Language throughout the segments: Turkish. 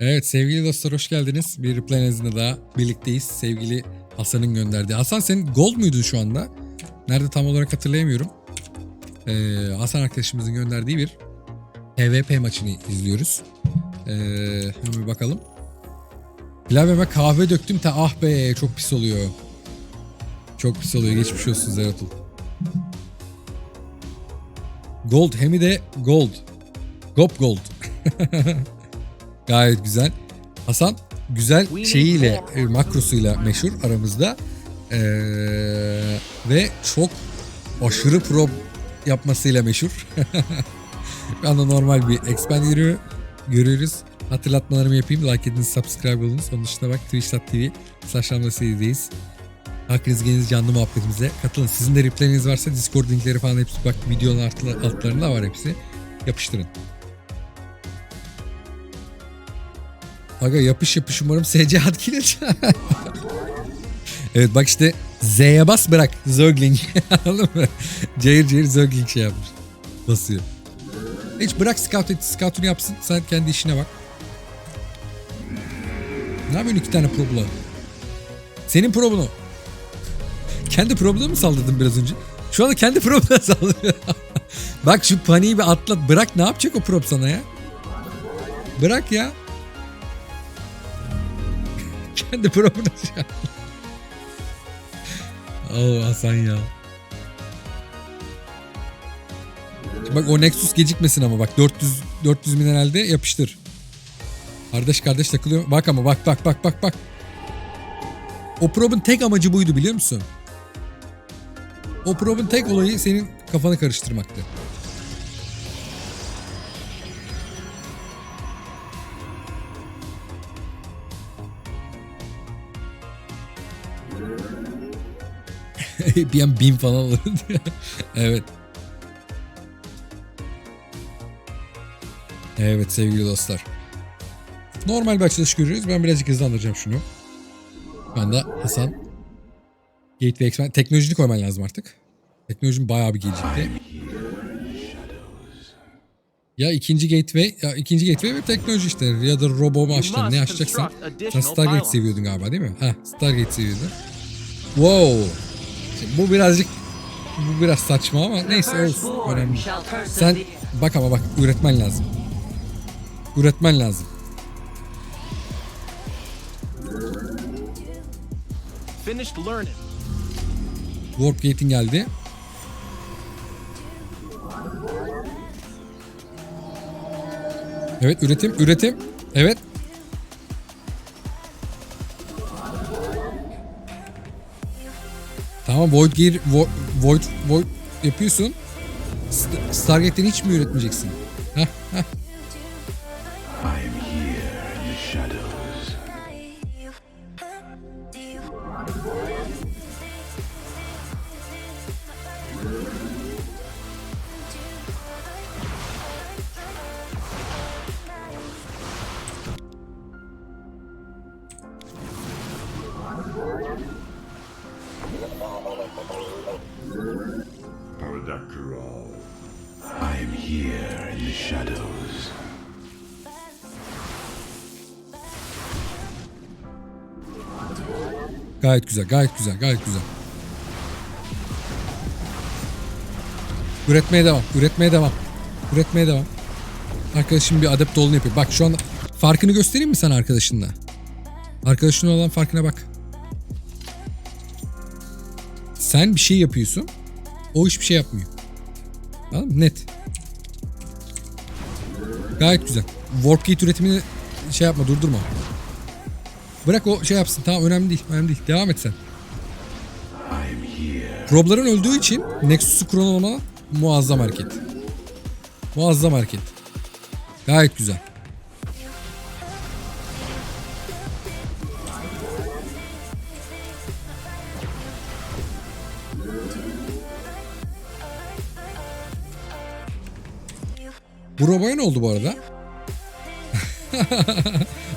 Evet sevgili dostlar hoş geldiniz. Bir replay analizinde daha birlikteyiz. Sevgili Hasan'ın gönderdiği. Hasan senin gold muydun şu anda? Nerede tam olarak hatırlayamıyorum. Ee, Hasan arkadaşımızın gönderdiği bir PvP maçını izliyoruz. Ee, hemen bir bakalım. Klavyeme kahve döktüm ta ah be çok pis oluyor. Çok pis oluyor geçmiş olsun Zeratul. Gold hem de gold. Gop gold. Gayet güzel. Hasan güzel şeyiyle, e, makrosuyla meşhur aramızda. Ee, ve çok aşırı pro yapmasıyla meşhur. Şu anda normal bir expand görüyor, görüyoruz. Hatırlatmalarımı yapayım. Like ediniz, subscribe olunuz. Onun dışında bak twitch.tv slash serideyiz. Hakkınız geliniz canlı muhabbetimize katılın. Sizin de replayiniz varsa Discord linkleri falan hepsi bak videonun altla- altlarında var hepsi. Yapıştırın. Aga yapış yapış umarım SC ad evet bak işte Z'ye bas bırak. Zögling. Anladın mı? Cayır cayır Zögling şey yapmış. Basıyor. Hiç bırak scout et, scout'unu yapsın. Sen kendi işine bak. Ne yapıyorsun iki tane probla? Senin probunu. Kendi probuna mı saldırdın biraz önce? Şu anda kendi probuna saldırıyor. bak şu paniği bir atlat. Bırak ne yapacak o prob sana ya? Bırak ya. Probunu şey yaptı. Oo Hasan ya. Bak o Nexus gecikmesin ama bak 400 400 mineralde yapıştır. Kardeş kardeş takılıyor. Bak ama bak bak bak bak bak. O probun tek amacı buydu biliyor musun? O probun tek olayı senin kafanı karıştırmaktı. bir an bin falan olur evet. Evet sevgili dostlar. Normal bir açılış görüyoruz. Ben birazcık hızlandıracağım şunu. Şu anda Hasan Gateway Expand. Teknolojini koyman lazım artık. Teknolojin bayağı bir gecikti. Ya ikinci gateway, ya ikinci gateway ve teknoloji işte. Ya da robo mu açtın, ne açacaksan. Sen Stargate seviyordun galiba değil mi? Ha, Stargate seviyordun. Wow. Şimdi bu birazcık bu biraz saçma ama neyse olsun. Önemli. Sen bak ama bak üretmen lazım. Üretmen lazım. Warp Gate'in geldi. Evet üretim, üretim. Evet. Tamam Void Gear, Vo- Void, Void yapıyorsun. St- Stargate'den hiç mi üretmeyeceksin? Heh, heh. I am here in the shadows. Paradakral. I am here in the shadows. Gayet güzel, gayet güzel, gayet güzel. Üretmeye devam, üretmeye devam. Üretmeye devam. Arkadaşım bir adept dolunu yapıyor. Bak şu anda farkını göstereyim mi sana arkadaşınla? Arkadaşın olan farkına bak. Sen bir şey yapıyorsun. O hiçbir şey yapmıyor. Tamam mı? Net. Gayet güzel. Warpgate üretimini şey yapma, durdurma. Bırak o şey yapsın. Tamam önemli değil. Önemli değil. Devam et sen. Probların öldüğü için Nexus'u kronolama muazzam hareket. Muazzam hareket. Gayet güzel. Bu roboya ne oldu bu arada?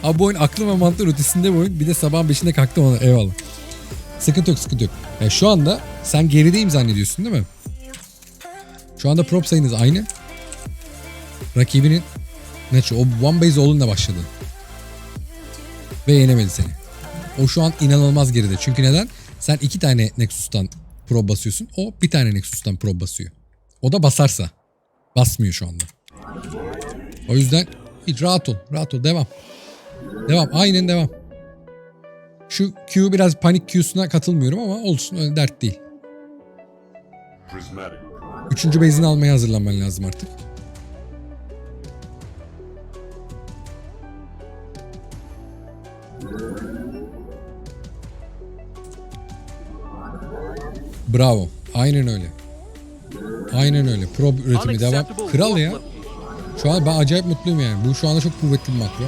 Abi bu oyun aklım ve mantığın ötesinde bir oyun. Bir de sabahın 5'inde kalktım ona. Eyvallah. Sıkıntı yok sıkıntı yok. Ya şu anda sen gerideyim zannediyorsun değil mi? Şu anda prop sayınız aynı. Rakibinin ne o one base olunla başladı. Ve yenemedi seni. O şu an inanılmaz geride. Çünkü neden? Sen iki tane Nexus'tan probe basıyorsun. O bir tane Nexus'tan probe basıyor. O da basarsa. Basmıyor şu anda. O yüzden hiç rahat ol. Rahat ol. Devam. Devam. Aynen devam. Şu Q biraz panik Q'suna katılmıyorum ama olsun öyle dert değil. Üçüncü bezini almaya hazırlanman lazım artık. Bravo. Aynen öyle. Aynen öyle. Pro üretimi devam. Kral ya. Şu an ben acayip mutluyum yani. Bu şu anda çok kuvvetli bir makro.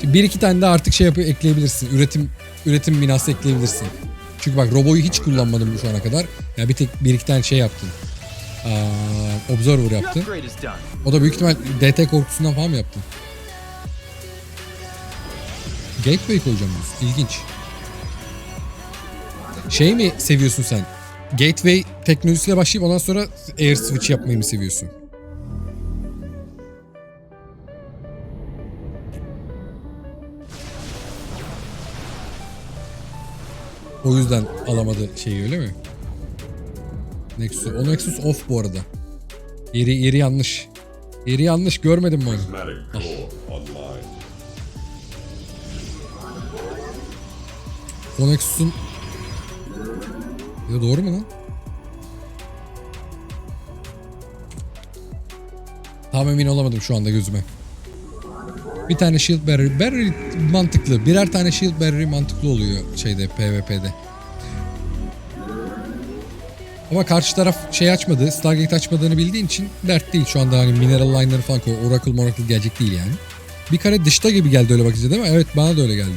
Şimdi bir iki tane de artık şey yapıp ekleyebilirsin. Üretim üretim binası ekleyebilirsin. Çünkü bak roboyu hiç kullanmadım şu ana kadar. Ya bir tek bir iki tane şey yaptın. Aa, observer done. O da büyük ihtimal DT korkusundan falan mı yaptın? Gateway koyacağım biz. İlginç. Şey mi seviyorsun sen? Gateway teknolojisiyle başlayıp ondan sonra Air Switch yapmayı mı seviyorsun? O yüzden alamadı şeyi öyle mi? Nexus. O Nexus off bu arada. Yeri yeri yanlış. Yeri yanlış görmedim mi onu? Online. O Nexus'un... Ya doğru mu lan? Tam emin olamadım şu anda gözüme. Bir tane shield barrier. Barrier mantıklı. Birer tane shield barrier mantıklı oluyor şeyde PvP'de. Ama karşı taraf şey açmadı, Stargate açmadığını bildiğin için dert değil. Şu anda hani mineral line'ları falan koy. Oracle Moracle gelecek değil yani. Bir kare dışta gibi geldi öyle bakınca değil mi? Evet bana da öyle geldi.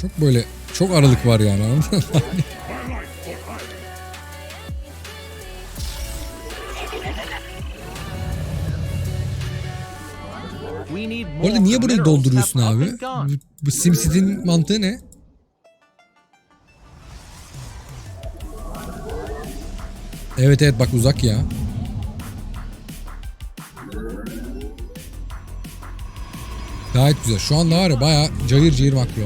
Çok böyle çok aralık var yani anladın mı? Bu arada niye burayı dolduruyorsun abi? Bu, bu SimCity'nin mantığı ne? Evet evet bak uzak ya. Gayet güzel. Şu anda var ya bayağı cayır cayır makro.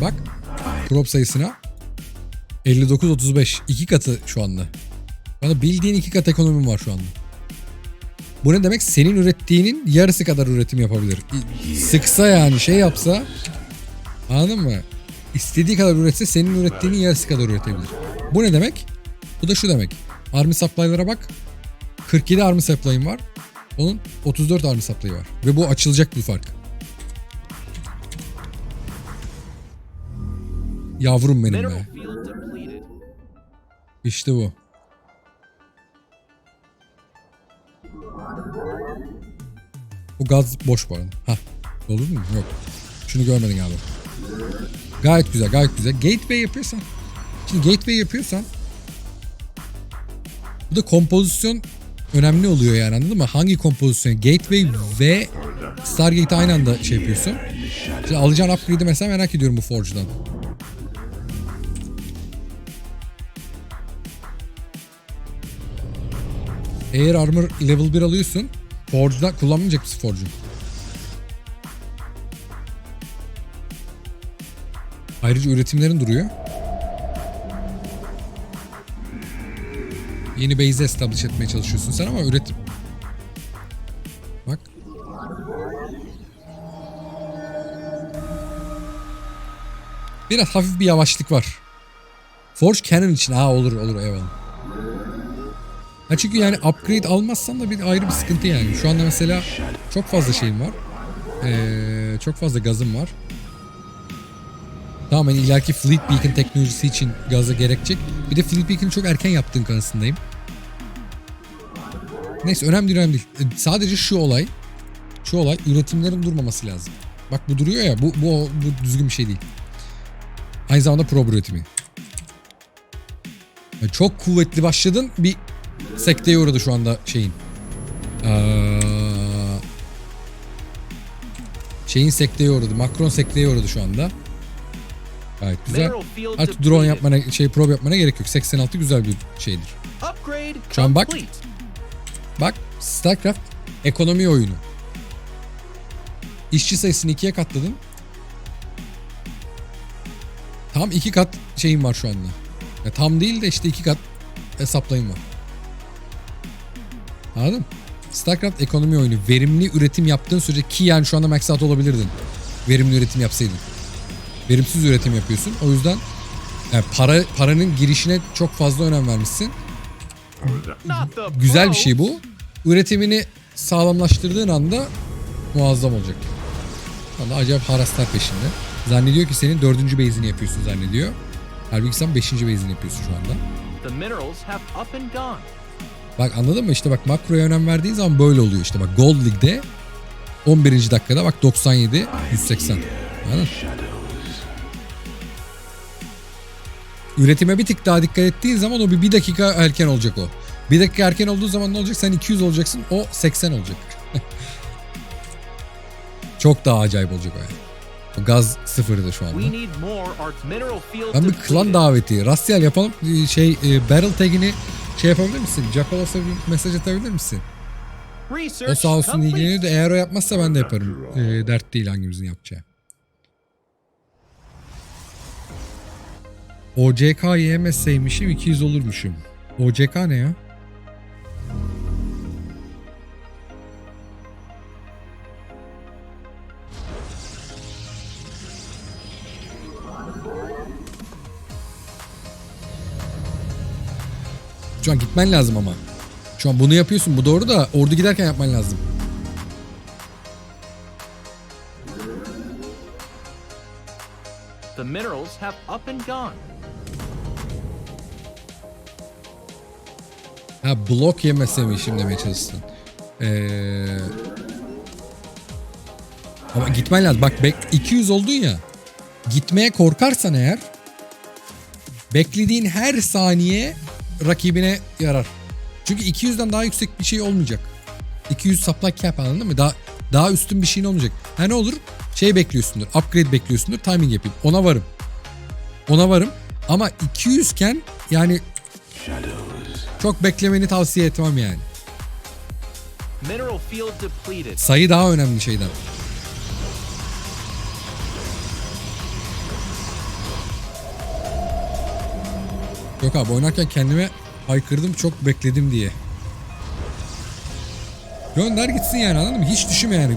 Bak prop sayısına 59-35. iki katı şu anda. Bana bildiğin iki kat ekonomim var şu anda. Bu ne demek? Senin ürettiğinin yarısı kadar üretim yapabilir. Sıksa yani şey yapsa anladın mı? İstediği kadar üretse senin ürettiğinin yarısı kadar üretebilir. Bu ne demek? Bu da şu demek. Army supply'lara bak. 47 army supply'im var. Onun 34 army supply'ı var. Ve bu açılacak bir fark. Yavrum benim be. İşte bu. Bu gaz boş bu arada. Hah. Olur mu? Yok. Şunu görmedin galiba. Gayet güzel, gayet güzel. Gateway yapıyorsan. Şimdi gateway yapıyorsan bu da kompozisyon önemli oluyor yani anladın mı? Hangi kompozisyon? Gateway ve Stargate aynı anda şey yapıyorsun. Şimdi alacağın upgrade'i mesela merak ediyorum bu Forge'dan. Air Armor level 1 alıyorsun. Forge'da kullanmayacak mısın Forge'u? Ayrıca üretimlerin duruyor. Yeni base establish etmeye çalışıyorsun sen ama üretim... Bak. Biraz hafif bir yavaşlık var. Forge Cannon için aa olur olur eyvallah. Ha çünkü yani upgrade almazsan da bir ayrı bir sıkıntı yani. Şu anda mesela çok fazla şeyim var. Ee, çok fazla gazım var. Tamam hani ileriki Fleet Beacon teknolojisi için gaza gerekecek. Bir de Fleet Beacon'ı çok erken yaptığın kanısındayım. Neyse önemli önemli değil. Ee, Sadece şu olay. Şu olay üretimlerin durmaması lazım. Bak bu duruyor ya bu, bu, bu düzgün bir şey değil. Aynı zamanda probe üretimi. Yani çok kuvvetli başladın bir sekteye uğradı şu anda şeyin. Aa, şeyin sekteye uğradı. Macron sekteye uğradı şu anda. Gayet güzel. Artık drone yapmana, şey probe yapmana gerek yok. 86 güzel bir şeydir. Şu an bak. Bak StarCraft ekonomi oyunu. İşçi sayısını ikiye katladın. Tam iki kat şeyim var şu anda. Ya tam değil de işte iki kat hesaplayım var. Anladın mı? StarCraft ekonomi oyunu. Verimli üretim yaptığın sürece ki yani şu anda max out olabilirdin. Verimli üretim yapsaydın. Verimsiz üretim yapıyorsun. O yüzden yani para paranın girişine çok fazla önem vermişsin. Güzel bir şey bu. Üretimini sağlamlaştırdığın anda muazzam olacak. Anda acayip haraslar peşinde. Zannediyor ki senin dördüncü base'ini yapıyorsun zannediyor. Halbuki sen beşinci base'ini yapıyorsun şu anda. The minerals have up and gone. Bak anladın mı? İşte bak makroya önem verdiğin zaman böyle oluyor işte. Bak Gold League'de 11. dakikada bak 97 180. Anladın? Üretime bir tık daha dikkat ettiğin zaman o bir, bir dakika erken olacak o. Bir dakika erken olduğu zaman ne olacak? Sen 200 olacaksın o 80 olacak. Çok daha acayip olacak o yani. O gaz sıfırdı şu anda. Ben bir klan daveti. Rasyal yapalım. Şey e, barrel tagini şey yapabilir misin? Jackalos'a bir mesaj atabilir misin? O sağ olsun ilgileniyor da eğer o yapmazsa ben de yaparım. Ee, dert değil hangimizin yapacağı. OCK yemezseymişim 200 olurmuşum. OCK ne ya? Şu an gitmen lazım ama. Şu an bunu yapıyorsun bu doğru da ordu giderken yapman lazım. The minerals have up and gone. Ha blok yemezseymişim demeye çalıştın. Ee, ama gitmen lazım. Bak bek 200 oldun ya. Gitmeye korkarsan eğer beklediğin her saniye rakibine yarar. Çünkü 200'den daha yüksek bir şey olmayacak. 200 supply cap anladın mı? Daha daha üstün bir şeyin olmayacak. Ha ne olur? Şey bekliyorsundur. Upgrade bekliyorsundur. Timing yapayım. Ona varım. Ona varım. Ama 200 iken yani çok beklemeni tavsiye etmem yani. Sayı daha önemli şeyden. Yok abi oynarken kendime haykırdım çok bekledim diye. Gönder gitsin yani anladın mı? Hiç düşünme yani.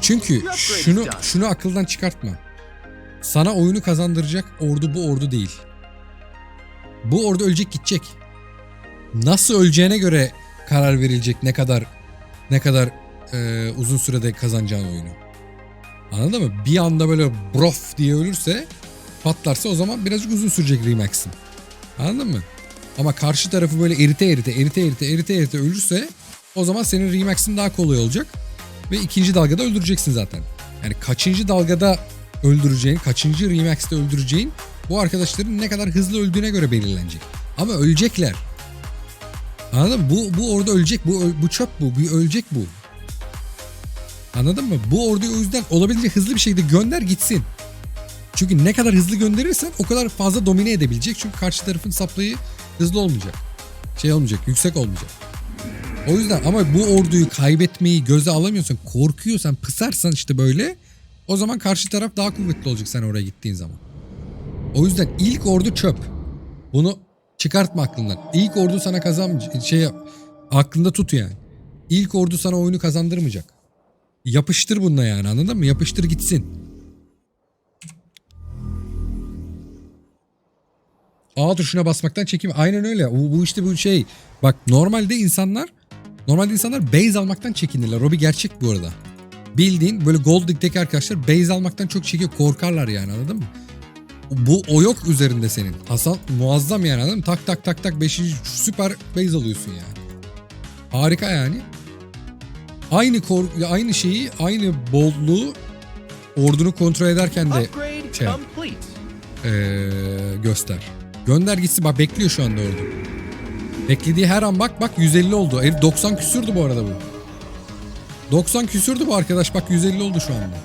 Çünkü şunu şunu akıldan çıkartma. Sana oyunu kazandıracak ordu bu ordu değil. Bu ordu ölecek gidecek. Nasıl öleceğine göre karar verilecek ne kadar ne kadar e, uzun sürede kazanacağın oyunu. Anladın mı? Bir anda böyle brof diye ölürse patlarsa o zaman birazcık uzun sürecek Remax'in. Anladın mı? Ama karşı tarafı böyle erite erite erite erite erite erite ölürse o zaman senin Remax'in daha kolay olacak. Ve ikinci dalgada öldüreceksin zaten. Yani kaçıncı dalgada öldüreceğin, kaçıncı Remax'te öldüreceğin bu arkadaşların ne kadar hızlı öldüğüne göre belirlenecek. Ama ölecekler. Anladın mı? Bu, bu orada ölecek. Bu, bu çöp bu. Bir ölecek bu. Anladın mı? Bu orduyu o yüzden olabildiğince hızlı bir şekilde gönder gitsin. Çünkü ne kadar hızlı gönderirsen o kadar fazla domine edebilecek. Çünkü karşı tarafın saplayı hızlı olmayacak. Şey olmayacak, yüksek olmayacak. O yüzden ama bu orduyu kaybetmeyi göze alamıyorsan, korkuyorsan, pısarsan işte böyle o zaman karşı taraf daha kuvvetli olacak sen oraya gittiğin zaman. O yüzden ilk ordu çöp. Bunu çıkartma aklından. İlk ordu sana kazan şey aklında tut yani. İlk ordu sana oyunu kazandırmayacak. Yapıştır bununla yani anladın mı? Yapıştır gitsin. A tuşuna basmaktan çekim. Aynen öyle. Bu, bu işte bu şey. Bak normalde insanlar normalde insanlar base almaktan çekinirler. O bir gerçek bu arada. Bildiğin böyle Gold League'deki arkadaşlar base almaktan çok çekiyor. Korkarlar yani anladın mı? Bu o yok üzerinde senin. Hasan muazzam yani anladın mı? Tak tak tak tak 5. süper base alıyorsun yani. Harika yani. Aynı kor aynı şeyi, aynı boldluğu ordunu kontrol ederken de şey eee, göster. Gönder gitsin bak bekliyor şu anda orada. Beklediği her an bak bak 150 oldu. Herif 90 küsürdü bu arada bu. 90 küsürdü bu arkadaş bak 150 oldu şu anda.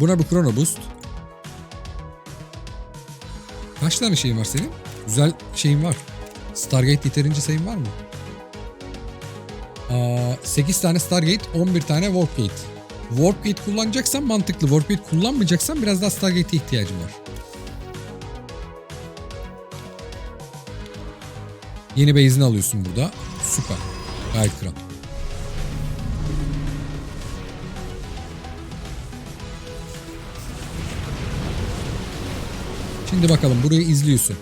Buna bir Chrono Boost. Kaç tane şeyin var senin? Güzel şeyin var. Stargate yeterince sayın var mı? Aa, 8 tane Stargate, 11 tane Warpgate. Warpgate kullanacaksan mantıklı. Warpgate kullanmayacaksan biraz daha Stargate'e ihtiyacım var. Yeni base'ini alıyorsun burada. Süper. Gayet kral. Şimdi bakalım burayı izliyorsun.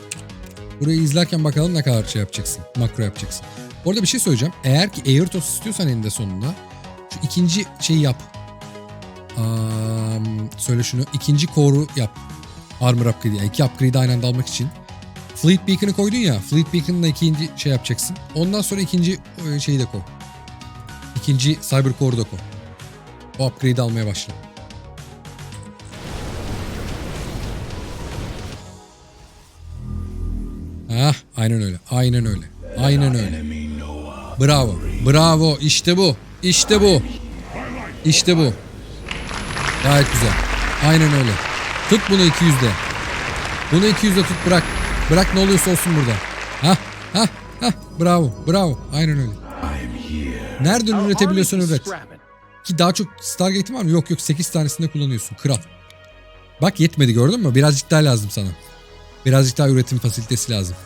Burayı izlerken bakalım ne kadar şey yapacaksın. Makro yapacaksın. Orada bir şey söyleyeceğim. Eğer ki Airtos istiyorsan eninde sonunda şu ikinci şeyi yap. Am, söyle şunu. İkinci core'u yap. Armor upgrade. Yani iki upgrade'i aynı anda almak için. Fleet Beacon'ı koydun ya. Fleet Beacon'la ikinci şey yapacaksın. Ondan sonra ikinci e, şeyi de koy. İkinci Cyber Core'u da koy. O upgrade'i almaya başla. Ah, aynen öyle. Aynen öyle. Aynen öyle. Bravo. Bravo. İşte bu. İşte bu. İşte bu. Gayet güzel. Aynen öyle. Tut bunu 200'de. Bunu 200'de tut bırak. Bırak ne oluyorsa olsun burada. Ha ha ha. Bravo. Bravo. Aynen öyle. Nereden üretebiliyorsan üret. Ki daha çok Stargate'in var mı? Yok yok 8 tanesinde kullanıyorsun. Kral. Bak yetmedi gördün mü? Birazcık daha lazım sana. Birazcık daha üretim fasilitesi lazım.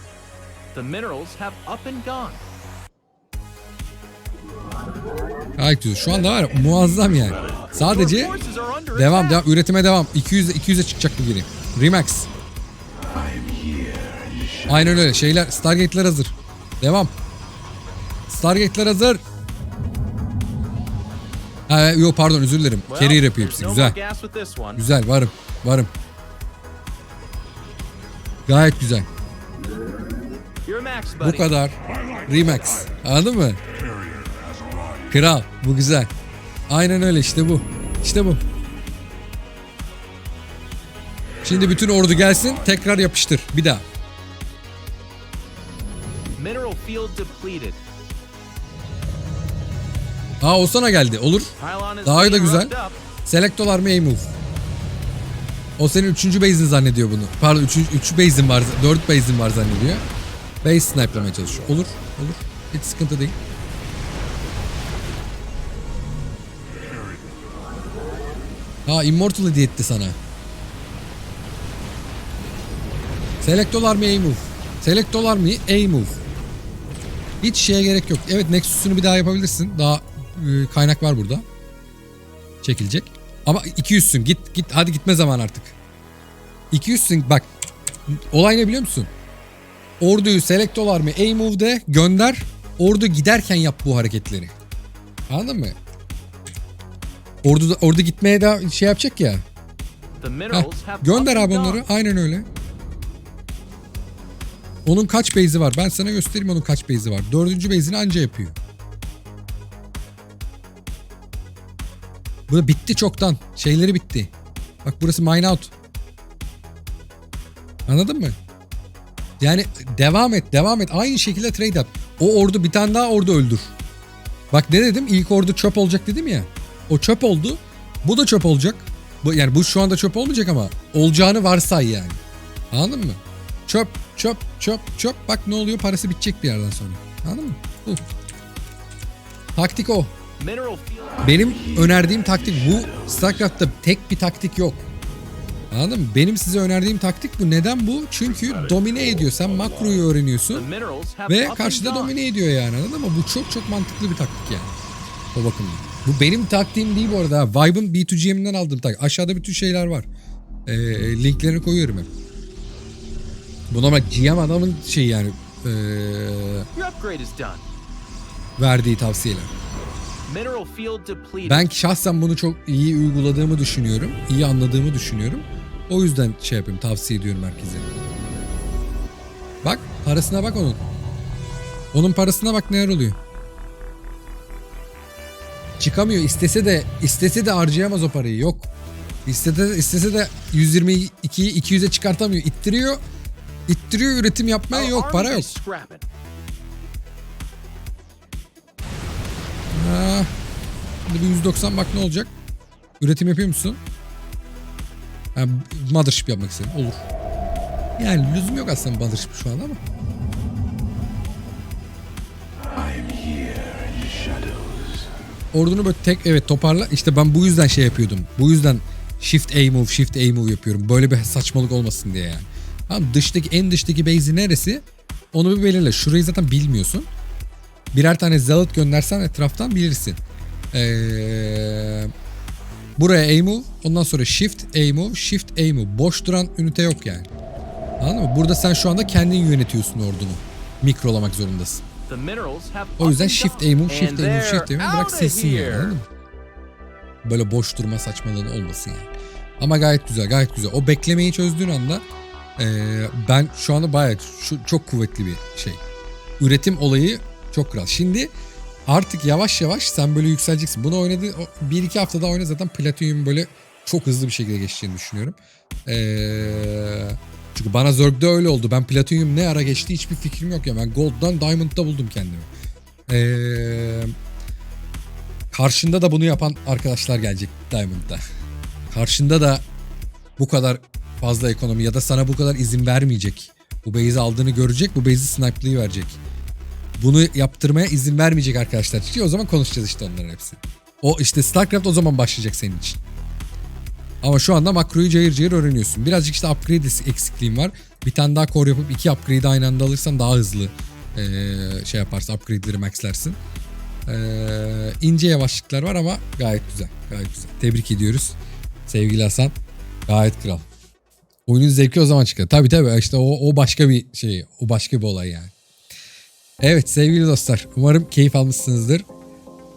The minerals have up and gone. Gayet güzel. Şu anda var ya, muazzam yani. Sadece devam devam. Üretime devam. 200'e 200'e çıkacak bu geri. Remax. Aynen öyle. Şeyler Stargate'ler hazır. Devam. Stargate'ler hazır. Ha, yok pardon özür dilerim. Carrier yapıyor hepsi. Güzel. Güzel varım. Varım. Gayet güzel. Bu kadar. Remax. Anladın mı? Kral. Bu güzel. Aynen öyle işte bu. İşte bu. Şimdi bütün ordu gelsin. Tekrar yapıştır. Bir daha. Mineral field depleted. Aa o sana geldi. Olur. Daha da güzel. Select dolar mı A-move? O senin üçüncü base'in zannediyor bunu. Pardon üçüncü, üç base'in var. Dört base'in var zannediyor. Base snipe'lamaya çalışıyor. Olur. Olur. Hiç sıkıntı değil. Ha Immortal hediye etti sana. Select dolar mı A-move? Select dolar mı A-move? Hiç şeye gerek yok. Evet Nexus'unu bir daha yapabilirsin. Daha e, kaynak var burada çekilecek. Ama 200'sün. Git git hadi gitme zaman artık. 200'sün. Bak olay ne biliyor musun? Orduyu select dolar mı A-move'de gönder. Ordu giderken yap bu hareketleri. Anladın mı? Ordu ordu gitmeye de şey yapacak ya. Heh, gönder abi onları. Aynen öyle. Onun kaç base'i var? Ben sana göstereyim onun kaç base'i var. Dördüncü base'ini anca yapıyor. Bu da bitti çoktan. Şeyleri bitti. Bak burası mine out. Anladın mı? Yani devam et, devam et. Aynı şekilde trade yap. O ordu bir tane daha ordu öldür. Bak ne dedim? İlk ordu çöp olacak dedim ya. O çöp oldu. Bu da çöp olacak. Bu, yani bu şu anda çöp olmayacak ama olacağını varsay yani. Anladın mı? Çöp, çöp, çöp, çöp. Bak ne oluyor? Parası bitecek bir yerden sonra. Anladın mı? Bu. Taktik o. Benim önerdiğim taktik bu. StarCraft'ta tek bir taktik yok. Anladın mı? Benim size önerdiğim taktik bu. Neden bu? Çünkü domine ediyor. Sen makroyu öğreniyorsun ve karşıda domine ediyor yani. Anladın mı? Bu çok çok mantıklı bir taktik yani. O bakımdan. Bu benim taktiğim değil bu arada. Vibe'ın B2GM'inden aldığım taktik. Aşağıda bütün şeyler var. Ee, linklerini koyuyorum hep. Buna ama GM adamın şey yani ee, verdiği tavsiyeler. Mineral field depleted. Ben şahsen bunu çok iyi uyguladığımı düşünüyorum. iyi anladığımı düşünüyorum. O yüzden şey yapayım tavsiye ediyorum herkese. Bak parasına bak onun. Onun parasına bak neler oluyor. Çıkamıyor. İstese de istese de harcayamaz o parayı. Yok. İstese, istese de 122'yi 200'e çıkartamıyor. İttiriyor. İttiriyor üretim yapmaya yok para yok. Ha. Şimdi bir 190 bak ne olacak? Üretim yapıyor musun? Yani mothership yapmak istedim. Olur. Yani lüzum yok aslında mothership şu anda ama. Ordunu böyle tek evet toparla. İşte ben bu yüzden şey yapıyordum. Bu yüzden shift A move, shift A move yapıyorum. Böyle bir saçmalık olmasın diye yani. Tamam dıştaki en dıştaki base'i neresi? Onu bir belirle. Şurayı zaten bilmiyorsun. Birer tane zealot göndersen etraftan bilirsin. Ee, buraya A move, ondan sonra shift A move, shift A move. Boş duran ünite yok yani. Anladın mı? Burada sen şu anda kendin yönetiyorsun ordunu. Mikrolamak zorundasın. O yüzden shift down, A move, shift and A move, they're shift A move bırak silsin yani anladın mı? Böyle boş durma saçmalığın olmasın yani. Ama gayet güzel, gayet güzel. O beklemeyi çözdüğün anda eee, ben şu anda bayağı şu, çok kuvvetli bir şey. Üretim olayı çok kral. Şimdi artık yavaş yavaş sen böyle yükseleceksin. Bunu oynadı bir iki hafta daha oyna zaten Platinum böyle çok hızlı bir şekilde geçeceğini düşünüyorum. Eee, çünkü bana Zerg'de öyle oldu. Ben Platinum ne ara geçti hiçbir fikrim yok ya. Ben Gold'dan Diamond'da buldum kendimi. Eee karşında da bunu yapan arkadaşlar gelecek Diamond'da. Karşında da bu kadar fazla ekonomi ya da sana bu kadar izin vermeyecek. Bu base'i aldığını görecek, bu base'i snipe'lığı verecek. Bunu yaptırmaya izin vermeyecek arkadaşlar. Çünkü o zaman konuşacağız işte onların hepsi. O işte StarCraft o zaman başlayacak senin için. Ama şu anda makroyu cayır cayır öğreniyorsun. Birazcık işte upgrade eksikliğim var. Bir tane daha core yapıp iki upgrade'i aynı anda alırsan daha hızlı eee, şey yaparsın. Upgrade'leri maxlersin. Ee, ince yavaşlıklar var ama gayet güzel. Gayet güzel. Tebrik ediyoruz. Sevgili Hasan. Gayet kral. Oyunun zevki o zaman çıkar. Tabii tabii işte o, o başka bir şey. O başka bir olay yani. Evet sevgili dostlar. Umarım keyif almışsınızdır.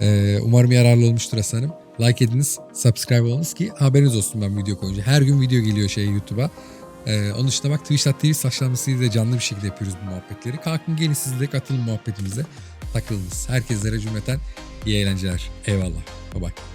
Ee, umarım yararlı olmuştur Hasan'ım. Like ediniz, subscribe olunuz ki haberiniz olsun ben video koyunca. Her gün video geliyor şey YouTube'a. Ee, onun dışında bak Twitch.tv saçlanmasıyla canlı bir şekilde yapıyoruz bu muhabbetleri. Kalkın gelin siz de katılın muhabbetimize. Takılınız. Herkeslere cümleten iyi eğlenceler. Eyvallah. Bye bye.